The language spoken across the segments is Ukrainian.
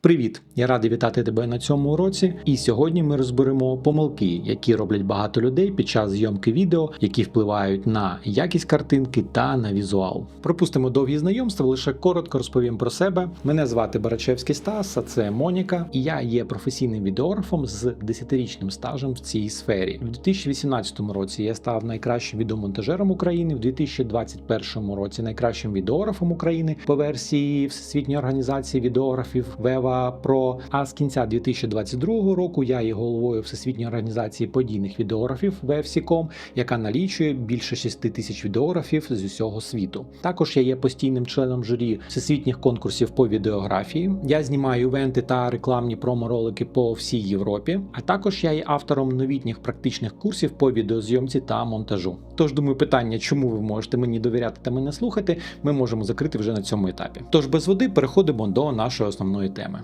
Привіт! Я радий вітати тебе на цьому уроці. І сьогодні ми розберемо помилки, які роблять багато людей під час зйомки відео, які впливають на якість картинки та на візуал. Пропустимо довгі знайомства, лише коротко розповім про себе. Мене звати Барачевський Стас, а це Моніка, і я є професійним відеографом з 10-річним стажем в цій сфері. В 2018 році я став найкращим відеомонтажером України, в 2021 році найкращим відеографом України по версії Всесвітньої організації відеографів Вева Про. А з кінця 2022 року я є головою Всесвітньої організації подійних відеографів VFC.com, яка налічує більше 6 тисяч відеографів з усього світу. Також я є постійним членом журі всесвітніх конкурсів по відеографії. Я знімаю івенти та рекламні промо-ролики по всій Європі. А також я є автором новітніх практичних курсів по відеозйомці та монтажу. Тож думаю, питання, чому ви можете мені довіряти та мене слухати, ми можемо закрити вже на цьому етапі. Тож без води переходимо до нашої основної теми.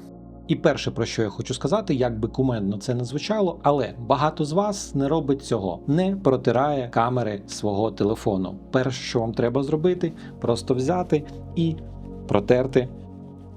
І перше, про що я хочу сказати, як би кумедно це не звучало, але багато з вас не робить цього, не протирає камери свого телефону. Перше, що вам треба зробити, просто взяти і протерти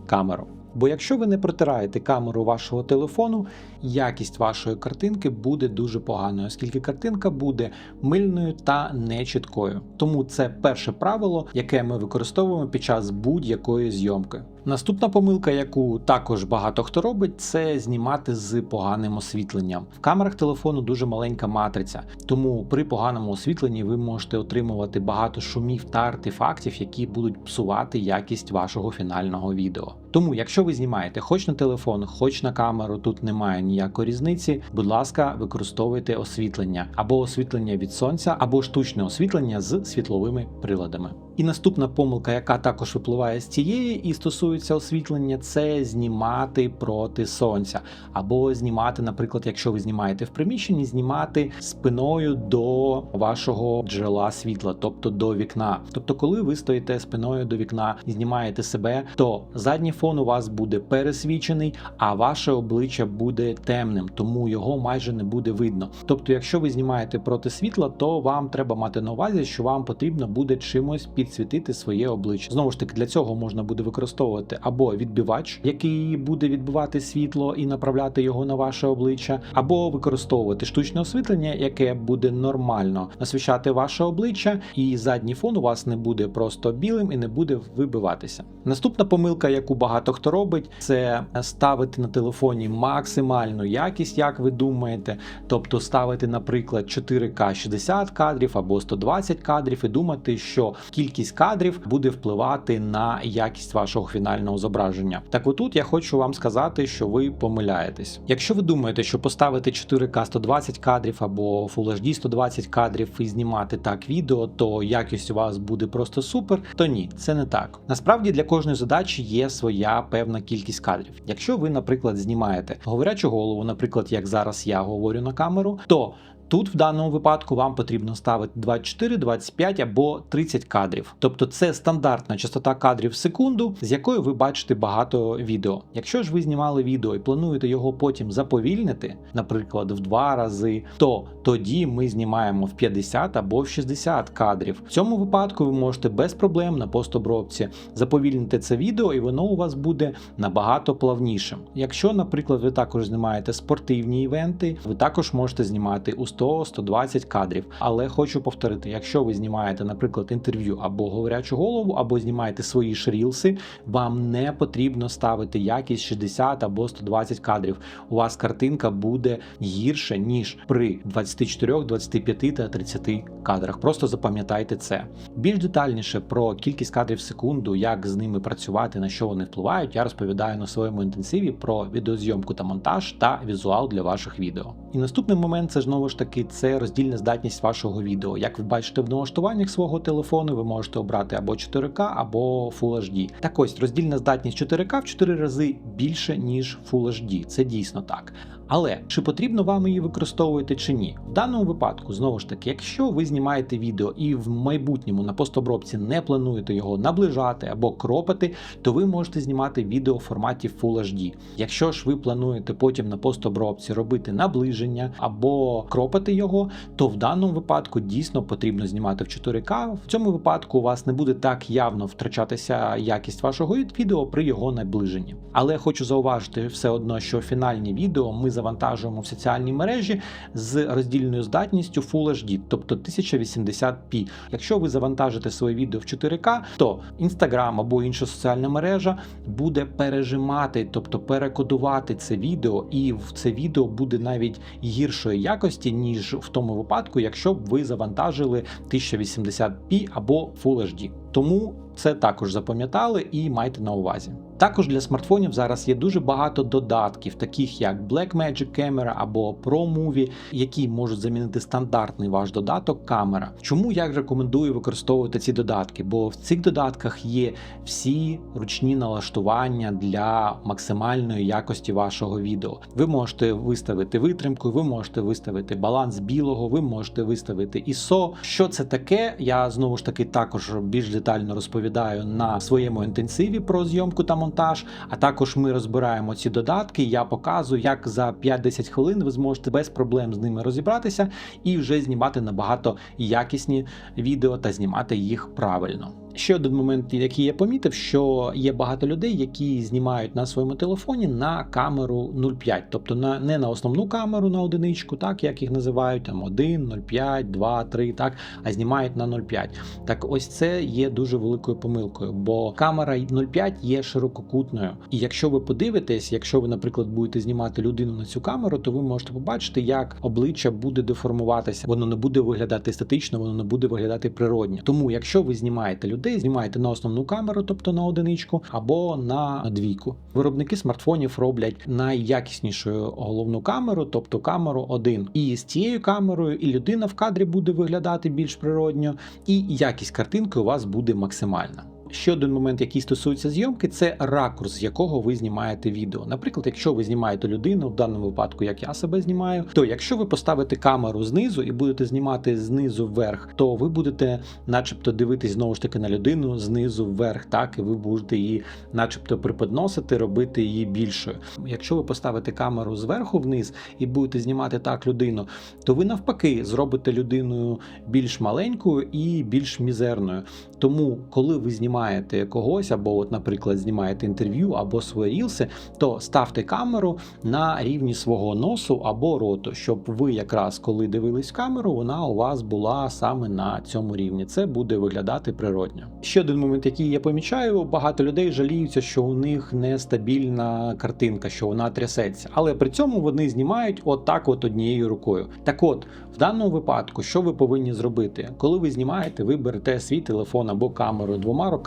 камеру. Бо якщо ви не протираєте камеру вашого телефону, якість вашої картинки буде дуже поганою, оскільки картинка буде мильною та нечіткою. Тому це перше правило, яке ми використовуємо під час будь-якої зйомки. Наступна помилка, яку також багато хто робить, це знімати з поганим освітленням. В камерах телефону дуже маленька матриця, тому при поганому освітленні ви можете отримувати багато шумів та артефактів, які будуть псувати якість вашого фінального відео. Тому, якщо ви знімаєте хоч на телефон, хоч на камеру, тут немає ніякої різниці. Будь ласка, використовуйте освітлення або освітлення від сонця, або штучне освітлення з світловими приладами. І наступна помилка, яка також випливає з цієї і стосується освітлення, це знімати проти сонця, або знімати, наприклад, якщо ви знімаєте в приміщенні, знімати спиною до вашого джерела світла, тобто до вікна. Тобто, коли ви стоїте спиною до вікна і знімаєте себе, то задній фон у вас буде пересвічений, а ваше обличчя буде темним, тому його майже не буде видно. Тобто, якщо ви знімаєте проти світла, то вам треба мати на увазі, що вам потрібно буде чимось підсвітити своє обличчя. Знову ж таки, для цього можна буде використовувати або відбивач, який буде відбивати світло і направляти його на ваше обличчя, або використовувати штучне освітлення, яке буде нормально освіщати ваше обличчя, і задній фон у вас не буде просто білим і не буде вибиватися. Наступна помилка, яку багато хто робить, це ставити на телефоні максимальну якість, як ви думаєте, тобто ставити, наприклад, 4К 60 кадрів або 120 кадрів, і думати, що кількість кадрів буде впливати на якість вашого фінального зображення. Так отут я хочу вам сказати, що ви помиляєтесь. Якщо ви думаєте, що поставити 4К 120 кадрів або Full HD 120 кадрів і знімати так відео, то якість у вас буде просто супер, то ні, це не так. Насправді для кожної задачі є своя певна кількість кадрів. Якщо ви, наприклад, знімаєте говорячу голову, наприклад, як зараз я говорю на камеру, то Тут в даному випадку вам потрібно ставити 24, 25 або 30 кадрів. Тобто це стандартна частота кадрів в секунду, з якою ви бачите багато відео. Якщо ж ви знімали відео і плануєте його потім заповільнити, наприклад, в два рази, то тоді ми знімаємо в 50 або в 60 кадрів. В цьому випадку ви можете без проблем на постобробці заповільнити це відео, і воно у вас буде набагато плавнішим. Якщо, наприклад, ви також знімаєте спортивні івенти, ви також можете знімати у 100-120 кадрів. Але хочу повторити: якщо ви знімаєте, наприклад, інтерв'ю або говорячу голову, або знімаєте свої ж рілси, вам не потрібно ставити якість 60 або 120 кадрів. У вас картинка буде гірше ніж при 24, 25 та 30 кадрах. Просто запам'ятайте це. Більш детальніше про кількість кадрів в секунду, як з ними працювати, на що вони впливають, я розповідаю на своєму інтенсиві про відеозйомку та монтаж та візуал для ваших відео. І наступний момент це знову ж таки це роздільна здатність вашого відео. Як ви бачите в налаштуваннях свого телефону, ви можете обрати або 4К, або Full HD. Так ось роздільна здатність 4К в 4 рази більше, ніж Full HD. Це дійсно так. Але чи потрібно вам її використовувати чи ні? В даному випадку, знову ж таки, якщо ви знімаєте відео і в майбутньому на постобробці не плануєте його наближати або кропати, то ви можете знімати відео в форматі Full HD. Якщо ж ви плануєте потім на постобробці робити наближення або кропати його, то в даному випадку дійсно потрібно знімати в 4К. В цьому випадку у вас не буде так явно втрачатися якість вашого відео при його наближенні. Але хочу зауважити все одно, що фінальні відео ми завантажуємо в соціальні мережі з роздільною здатністю Full HD, тобто 1080p. Якщо ви завантажите своє відео в 4К, то Instagram або інша соціальна мережа буде пережимати, тобто перекодувати це відео, і це відео буде навіть гіршої якості, ніж в тому випадку, якщо б ви завантажили 1080p або Full HD. Тому це також запам'ятали і майте на увазі. Також для смартфонів зараз є дуже багато додатків, таких як Blackmagic Camera або ProMovie, які можуть замінити стандартний ваш додаток камера. Чому я рекомендую використовувати ці додатки? Бо в цих додатках є всі ручні налаштування для максимальної якості вашого відео. Ви можете виставити витримку, ви можете виставити баланс білого, ви можете виставити ISO. Що це таке? Я знову ж таки також більш детально розповідаю на своєму інтенсиві про зйомку та монтаж. А також ми розбираємо ці додатки. Я показую, як за 5-10 хвилин ви зможете без проблем з ними розібратися і вже знімати набагато якісні відео та знімати їх правильно. Ще один момент, який я помітив, що є багато людей, які знімають на своєму телефоні на камеру 0,5, тобто на не на основну камеру на одиничку, так як їх називають там 1, 0,5, 2, 3, так, а знімають на 0,5. Так ось це є дуже великою помилкою, бо камера 0,5 є ширококутною. І якщо ви подивитесь, якщо ви, наприклад, будете знімати людину на цю камеру, то ви можете побачити, як обличчя буде деформуватися. Воно не буде виглядати естетично, воно не буде виглядати природньо. Тому, якщо ви знімаєте людей, знімаєте на основну камеру, тобто на одиничку, або на двійку. Виробники смартфонів роблять найякіснішу головну камеру, тобто камеру 1. І з цією камерою і людина в кадрі буде виглядати більш природньо, і якість картинки у вас буде максимальна. Ще один момент, який стосується зйомки, це ракурс, з якого ви знімаєте відео. Наприклад, якщо ви знімаєте людину, в даному випадку, як я себе знімаю, то якщо ви поставите камеру знизу і будете знімати знизу вверх, то ви будете, начебто, дивитись знову ж таки на людину знизу вверх, так і ви будете її, начебто, приподносити, робити її більшою. Якщо ви поставите камеру зверху вниз і будете знімати так людину, то ви навпаки зробите людиною більш маленькою і більш мізерною. Тому, коли ви знімаєте когось, або, от, наприклад, знімаєте інтерв'ю або свої рілси, то ставте камеру на рівні свого носу або роту, щоб ви якраз коли дивились камеру, вона у вас була саме на цьому рівні. Це буде виглядати природньо. Ще один момент, який я помічаю, багато людей жаліються, що у них нестабільна картинка, що вона трясеться, але при цьому вони знімають отак, от однією рукою. Так от, в даному випадку, що ви повинні зробити? Коли ви знімаєте, ви берете свій телефон або камеру двома руками,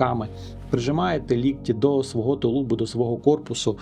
прижимаєте лікті до свого тулубу, до свого корпусу.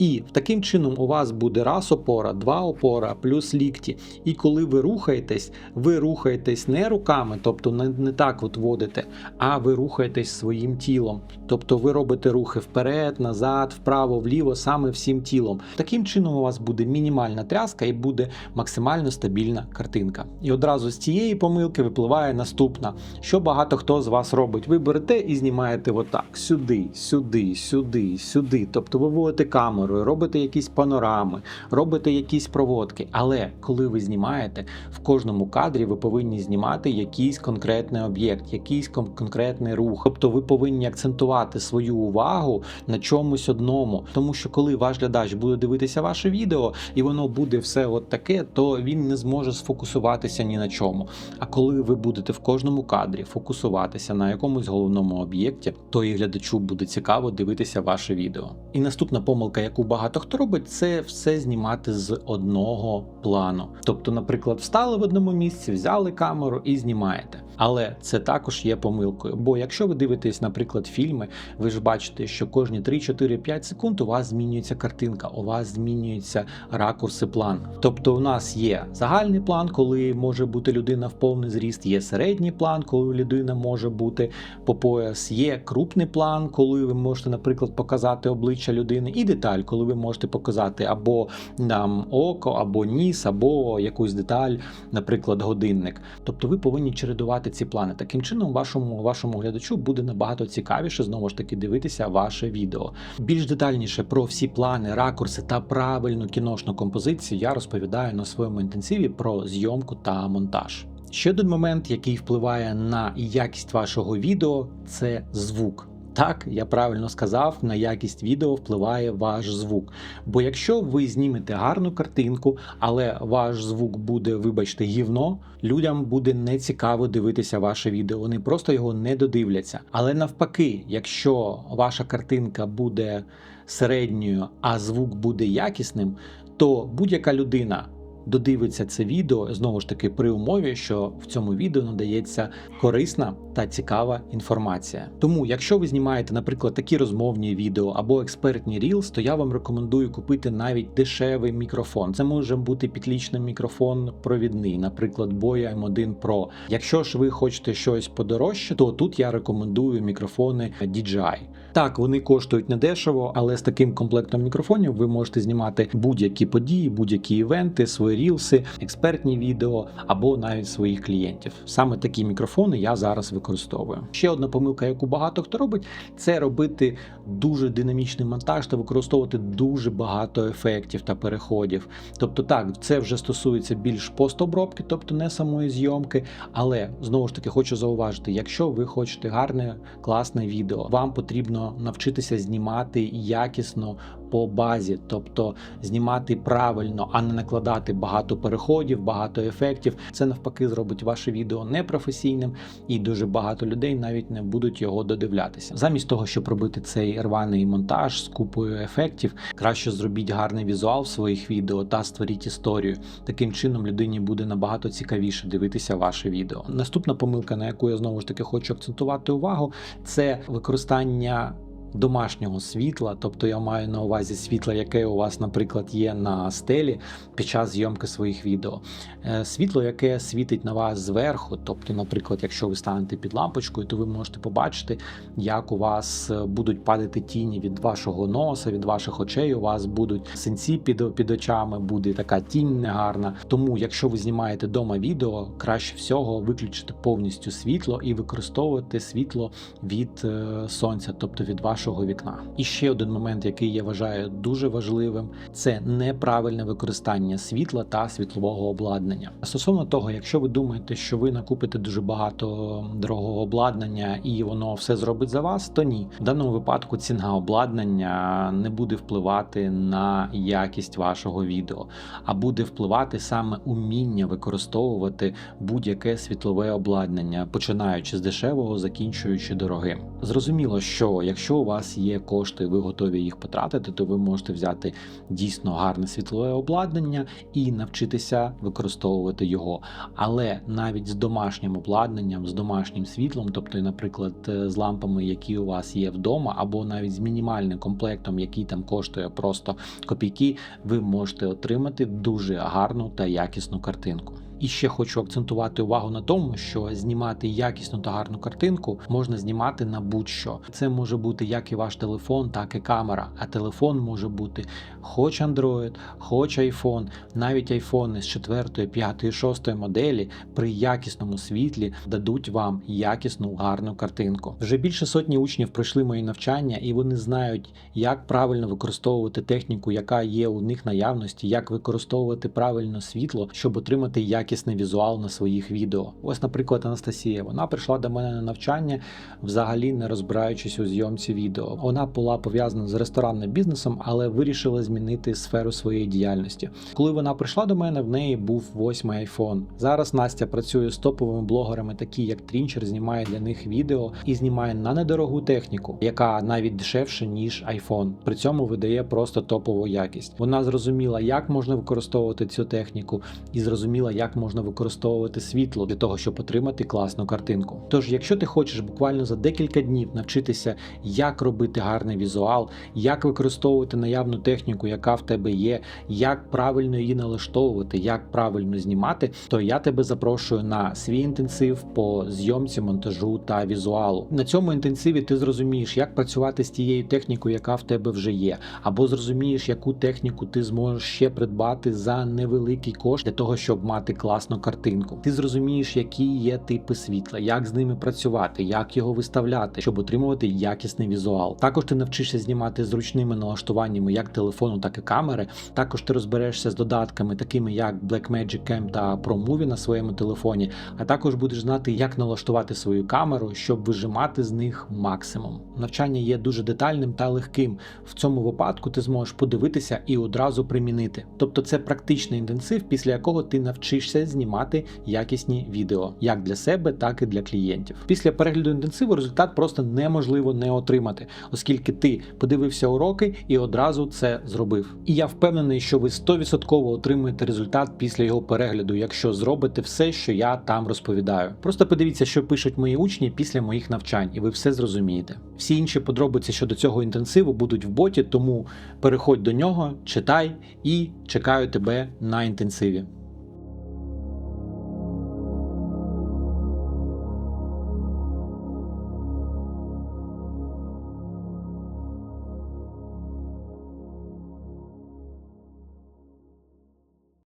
І таким чином у вас буде раз опора, два опора, плюс лікті. І коли ви рухаєтесь, ви рухаєтесь не руками, тобто не, не так от водите, а ви рухаєтесь своїм тілом. Тобто ви робите рухи вперед, назад, вправо, вліво, саме всім тілом. Таким чином у вас буде мінімальна тряска і буде максимально стабільна картинка. І одразу з цієї помилки випливає наступна, що багато хто з вас робить. Ви берете і знімаєте отак: сюди, сюди, сюди, сюди. Тобто ви вводите камеру камерою, робите якісь панорами, робите якісь проводки. Але коли ви знімаєте, в кожному кадрі ви повинні знімати якийсь конкретний об'єкт, якийсь конкретний рух. Тобто ви повинні акцентувати свою увагу на чомусь одному. Тому що коли ваш глядач буде дивитися ваше відео і воно буде все от таке, то він не зможе сфокусуватися ні на чому. А коли ви будете в кожному кадрі фокусуватися на якомусь головному об'єкті, то і глядачу буде цікаво дивитися ваше відео. І наступна помилка, яку багато хто робить, це все знімати з одного плану. Тобто, наприклад, встали в одному місці, взяли камеру і знімаєте. Але це також є помилкою. Бо якщо ви дивитесь, наприклад, фільми, ви ж бачите, що кожні 3, 4, 5 секунд у вас змінюється картинка, у вас змінюється ракурс і план. Тобто, у нас є загальний план, коли може бути людина в повний зріст, є середній план, коли людина може бути по пояс, є крупний план, коли ви можете, наприклад, показати обличчя людини, і деталь, коли ви можете показати або нам око, або ніс, або якусь деталь, наприклад, годинник. Тобто ви повинні чередувати ці плани. Таким чином, вашому вашому глядачу буде набагато цікавіше знову ж таки дивитися ваше відео. Більш детальніше про всі плани, ракурси та правильну кіношну композицію я розповідаю на своєму інтенсиві про зйомку та монтаж. Ще один момент, який впливає на якість вашого відео, це звук. Так, я правильно сказав, на якість відео впливає ваш звук. Бо якщо ви знімете гарну картинку, але ваш звук буде, вибачте, гівно, людям буде нецікаво дивитися ваше відео. Вони просто його не додивляться. Але навпаки, якщо ваша картинка буде середньою, а звук буде якісним, то будь-яка людина. Додивиться це відео знову ж таки при умові, що в цьому відео надається корисна та цікава інформація. Тому, якщо ви знімаєте, наприклад, такі розмовні відео або експертні Reels, то я вам рекомендую купити навіть дешевий мікрофон. Це може бути підлічний мікрофон провідний, наприклад, Boya M1 Pro. Якщо ж ви хочете щось подорожче, то тут я рекомендую мікрофони DJI. Так, вони коштують недешево, але з таким комплектом мікрофонів ви можете знімати будь-які події, будь-які івенти, свої рілси, експертні відео або навіть своїх клієнтів. Саме такі мікрофони я зараз використовую. Ще одна помилка, яку багато хто робить, це робити дуже динамічний монтаж та використовувати дуже багато ефектів та переходів. Тобто, так, це вже стосується більш постобробки, тобто не самої зйомки. Але знову ж таки хочу зауважити, якщо ви хочете гарне, класне відео, вам потрібно навчитися знімати якісно по базі, тобто знімати правильно, а не накладати багато переходів, багато ефектів. Це навпаки зробить ваше відео непрофесійним, і дуже багато людей навіть не будуть його додивлятися. Замість того, щоб робити цей рваний монтаж з купою ефектів, краще зробіть гарний візуал в своїх відео та створіть історію. Таким чином людині буде набагато цікавіше дивитися ваше відео. Наступна помилка, на яку я знову ж таки хочу акцентувати увагу, це використання домашнього світла, тобто я маю на увазі світло, яке у вас, наприклад, є на стелі під час зйомки своїх відео. Е, Світло, яке світить на вас зверху, тобто, наприклад, якщо ви станете під лампочкою, то ви можете побачити, як у вас е, будуть падати тіні від вашого носа, від ваших очей. У вас будуть синці під, під очами, буде така тінь негарна. Тому, якщо ви знімаєте вдома відео, краще всього виключити повністю світло і використовувати світло від е, сонця, тобто від вашого вашого вікна. І ще один момент, який я вважаю дуже важливим, це неправильне використання світла та світлового обладнання. Стосовно того, якщо ви думаєте, що ви накупите дуже багато дорогого обладнання і воно все зробить за вас, то ні. В даному випадку ціна обладнання не буде впливати на якість вашого відео, а буде впливати саме уміння використовувати будь-яке світлове обладнання, починаючи з дешевого, закінчуючи дорогим. Зрозуміло, що якщо у вас є кошти, ви готові їх потратити, то ви можете взяти дійсно гарне світлове обладнання і навчитися використовувати його. Але навіть з домашнім обладнанням, з домашнім світлом, тобто, наприклад, з лампами, які у вас є вдома, або навіть з мінімальним комплектом, який там коштує просто копійки, ви можете отримати дуже гарну та якісну картинку. І ще хочу акцентувати увагу на тому, що знімати якісну та гарну картинку можна знімати на будь-що. Це може бути як і ваш телефон, так і камера. А телефон може бути хоч Android, хоч iPhone, навіть iPhone з 4, 5, 6 моделі при якісному світлі дадуть вам якісну гарну картинку. Вже більше сотні учнів пройшли мої навчання, і вони знають, як правильно використовувати техніку, яка є у них наявності, як використовувати правильно світло, щоб отримати якісний якісний візуал на своїх відео. Ось, наприклад, Анастасія. Вона прийшла до мене на навчання, взагалі не розбираючись у зйомці відео. Вона була пов'язана з ресторанним бізнесом, але вирішила змінити сферу своєї діяльності. Коли вона прийшла до мене, в неї був восьмий айфон. Зараз Настя працює з топовими блогерами, такі як Трінчер, знімає для них відео і знімає на недорогу техніку, яка навіть дешевше ніж iPhone. При цьому видає просто топову якість. Вона зрозуміла, як можна використовувати цю техніку, і зрозуміла, як можна використовувати світло для того, щоб отримати класну картинку. Тож, якщо ти хочеш буквально за декілька днів навчитися, як робити гарний візуал, як використовувати наявну техніку, яка в тебе є, як правильно її налаштовувати, як правильно знімати, то я тебе запрошую на свій інтенсив по зйомці, монтажу та візуалу. На цьому інтенсиві ти зрозумієш, як працювати з тією технікою, яка в тебе вже є, або зрозумієш, яку техніку ти зможеш ще придбати за невеликий кошт для того, щоб мати класну картинку. Ти зрозумієш, які є типи світла, як з ними працювати, як його виставляти, щоб отримувати якісний візуал. Також ти навчишся знімати зручними налаштуваннями як телефону, так і камери. Також ти розберешся з додатками, такими як Blackmagic Cam та ProMovie на своєму телефоні, а також будеш знати, як налаштувати свою камеру, щоб вижимати з них максимум. Навчання є дуже детальним та легким. В цьому випадку ти зможеш подивитися і одразу примінити. Тобто це практичний інтенсив, після якого ти навчишся знімати якісні відео як для себе, так і для клієнтів. Після перегляду інтенсиву результат просто неможливо не отримати, оскільки ти подивився уроки і одразу це зробив. І я впевнений, що ви 100% отримуєте результат після його перегляду, якщо зробите все, що я там розповідаю. Просто подивіться, що пишуть мої учні після моїх навчань, і ви все зрозумієте. Всі інші подробиці щодо цього інтенсиву будуть в боті, тому переходь до нього, читай і чекаю тебе на інтенсиві.